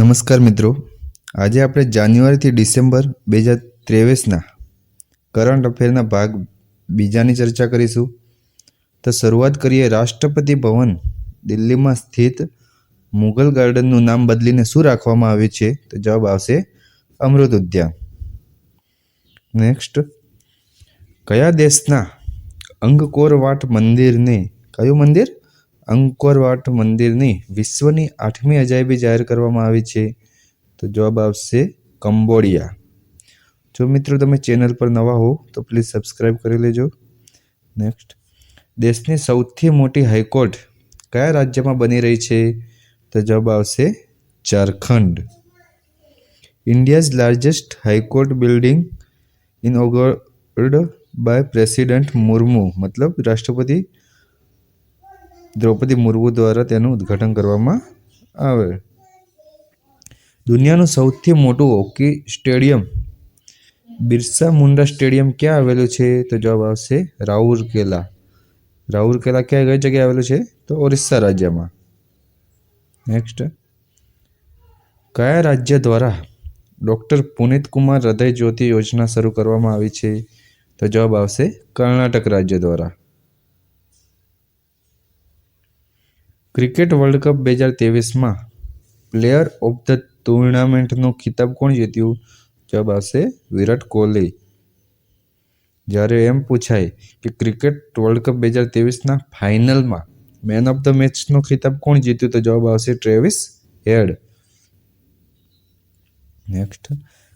નમસ્કાર મિત્રો. આજે આપણે જાન્યુઆરીથી ડિસેમ્બર બે હજાર ત્રેવીસના કરંટ અફેરના ભાગ બીજાની ચર્ચા કરીશું. તો શરૂઆત કરીએ રાષ્ટ્રપતિ ભવન દિલ્હીમાં સ્થિત મુઘલ ગાર્ડનનું નામ બદલીને શું રાખવામાં આવ્યું છે? તો જવાબ આવશે અમૃત ઉદ્યાન નેક્સ્ટ. કયા દેશના અંગકોરવાટ મંદિરને કયું મંદિર? અંકોરવાટ મંદિરની વિશ્વની આઠમી અજાયબી જાહેર કરવામાં આવી છે. તો જવાબ આવશે કંબોડિયા. જો મિત્રો તમે ચેનલ પર નવા હો તો પ્લીઝ સબસ્ક્રાઈબ કરી લેજો. નેક્સ્ટ દેશની સૌથી મોટી હાઈકોર્ટ કયા રાજ્યમાં બની રહી છે? તો જવાબ આવશે Jharkhand. India's largest high court building in inaugurated by president Murmu મતલબ રાષ્ટ્રપતિ દ્રૌપદી મુર્મુ દ્વારા તેનું ઉદ્ઘાટન કરવામાં આવે. દુનિયાનું સૌથી મોટું hockey stadium, Birsa Munda stadium ક્યાં આવેલું છે? તો જવાબ આવશે રાઉરકેલા. રાઉરકેલા ક્યાં, કઈ જગ્યાએ આવેલું છે? તો ઓરિસ્સા રાજ્યમાં. નેક્સ્ટ કયા રાજ્ય દ્વારા ડૉક્ટર પુનિત કુમાર હૃદય જ્યોતિ યોજના શરૂ કરવામાં આવી છે? તો જવાબ આવશે કર્ણાટક રાજ્ય દ્વારા. ક્રિકેટ વર્લ્ડ કપ બે હજાર ત્રેવીસમાં પ્લેયર ઓફ ધ ટુર્નામેન્ટનો ખિતાબ કોણ જીત્યું? જવાબ આવશે વિરાટ કોહલી. જ્યારે એમ પૂછાય કે ક્રિકેટ વર્લ્ડ કપ બે હજાર ત્રેવીસના ફાઇનલમાં મેન ઓફ ધ મેચનો ખિતાબ કોણ જીત્યું? તો જવાબ આવશે Travis Head. Next.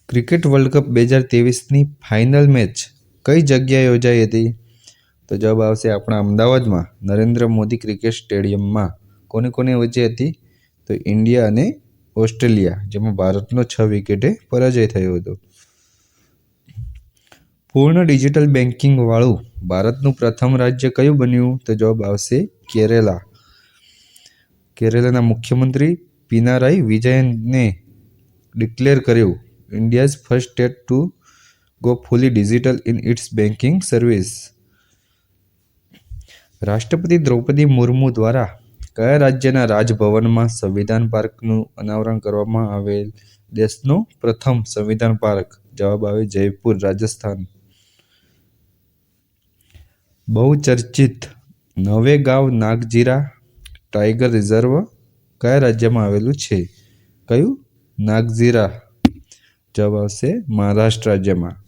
Cricket world cup બે હજાર ત્રેવીસની ફાઇનલ મેચ કઈ જગ્યાએ યોજાઈ હતી? તો જવાબ આવશે આપણા અમદાવાદમાં. નરેન્દ્ર મોદી ક્રિકેટ સ્ટેડિયમમાં. કોની કોની વચ્ચે હતી? તો ઇન્ડિયા અને ઓસ્ટ્રેલિયા, જેમાં ભારતનો છ વિકેટે પરાજય થયો હતો. પૂર્ણ ડિજિટલ બેન્કિંગ વાળું ભારતનું પ્રથમ રાજ્ય કયું બન્યું? તો જવાબ આવશે કેરેલા. કેરેલાના મુખ્યમંત્રી પિનારાઈ વિજયને ડિક્લેર કર્યું, India's first state to go fully digital in its banking service. રાષ્ટ્રપતિ દ્રૌપદી મુર્મુ દ્વારા કયા રાજ્યના રાજભવનમાં સંવિધાન પાર્કનું અનાવરણ કરવામાં આવેલ દેશનો પ્રથમ સંવિધાન પાર્ક? જવાબ આવે જયપુર, રાજસ્થાન. બહુ ચર્ચિત નવેગાંવ નાગજીરા ટાઈગર રિઝર્વ કયા રાજ્યમાં આવેલું છે? કયું? નાગજીરા. જવાબ આવશે મહારાષ્ટ્ર રાજ્યમાં.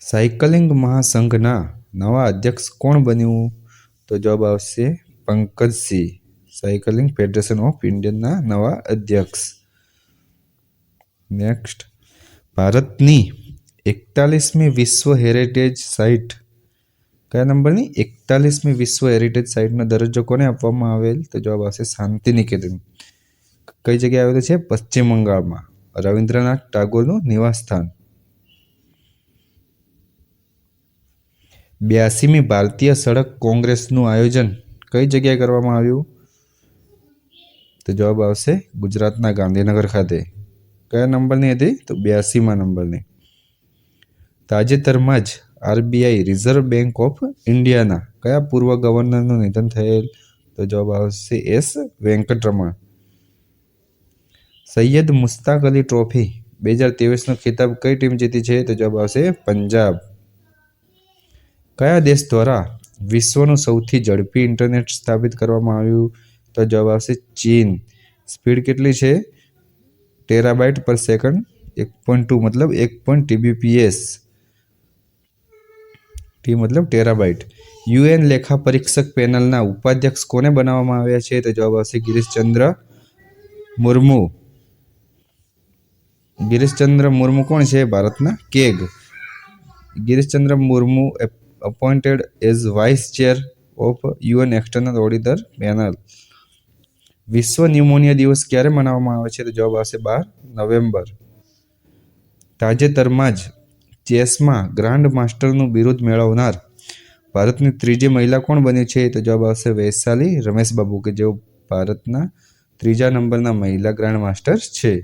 સાયકલિંગ મહાસંઘના નવા અધ્યક્ષ કોણ બન્યું? તો જવાબ આવશે પંકજસિંહ સાયકલિંગ ફેડરેશન ઓફ ઇન્ડિયનના નવા અધ્યક્ષ. નેક્સ્ટ ભારતની એકતાલીસમી વિશ્વ હેરિટેજ સાઇટ કયા નંબરની? એકતાલીસમી વિશ્વ હેરિટેજ સાઇટનો દરજ્જો કોને આપવામાં આવેલ? તો જવાબ આવશે શાંતિ નિકેતન કઈ જગ્યાએ આવેલું છે? પશ્ચિમ બંગાળમાં. રવિન્દ્રનાથ ટાગોરનું નિવાસસ્થાન બ્યાસીમી ભારતીય સડક કોંગ્રેસનું આયોજન કઈ જગ્યાએ કરવામાં આવ્યું? તો જવાબ આવશે ગુજરાતના ગાંધીનગર ખાતે. કયા નંબરની હતી? તો બ્યાસીમાં નંબરની. તાજેતરમાં જ આરબીઆઈ રિઝર્વ બેંક ઓફ ઇન્ડિયાના કયા પૂર્વ ગવર્નરનું નિધન થયેલ? તો જવાબ આવશે એસ વેંકટરમણ. સૈયદ મુસ્તાક અલી ટ્રોફી બે હજાર ત્રેવીસનો ખિતાબ કઈ ટીમ જીતી છે? તો જવાબ આવશે પંજાબ. કયા દેશ દ્વારા વિશ્વનું સૌથી ઝડપી ઇન્ટરનેટ સ્થાપિત કરવામાં આવ્યું? તો જવાબ આવશે ચીન. સ્પીડ કેટલી છે? ટેરાબાઇટ પર સેકન્ડ, એક પોઈન્ટ ટુ મતલબ એક પોઈન્ટ ટીબીપીએસ ટી મતલબ ટેરાબાઇટ. યુએન લેખા પરીક્ષક પેનલના ઉપાધ્યક્ષ કોને બનાવવામાં આવ્યા છે? તો જવાબ આવશે ગિરીશચંદ્ર મુર્મુ. ગિરીશચંદ્ર મુર્મુ કોણ છે? ભારતના CAG. Girishchandra Murmu appointed as vice chair of UN external auditor panel વિશ્વ ન્યુમોનિયા દિવસ ક્યારે મનાવવામાં આવે છે? તો જવાબ આવશે બાર નવેમ્બર. તાજેતરમાં જ ચેસમાં ગ્રાન્ડ માસ્ટરનું બિરુદ મેળવનાર ભારતની ત્રીજી મહિલા કોણ બની છે? તો જવાબ આવશે વૈશાલી રમેશ બાબુ કે જેઓ ભારતના ત્રીજા નંબરના મહિલા ગ્રાન્ડ માસ્ટર છે.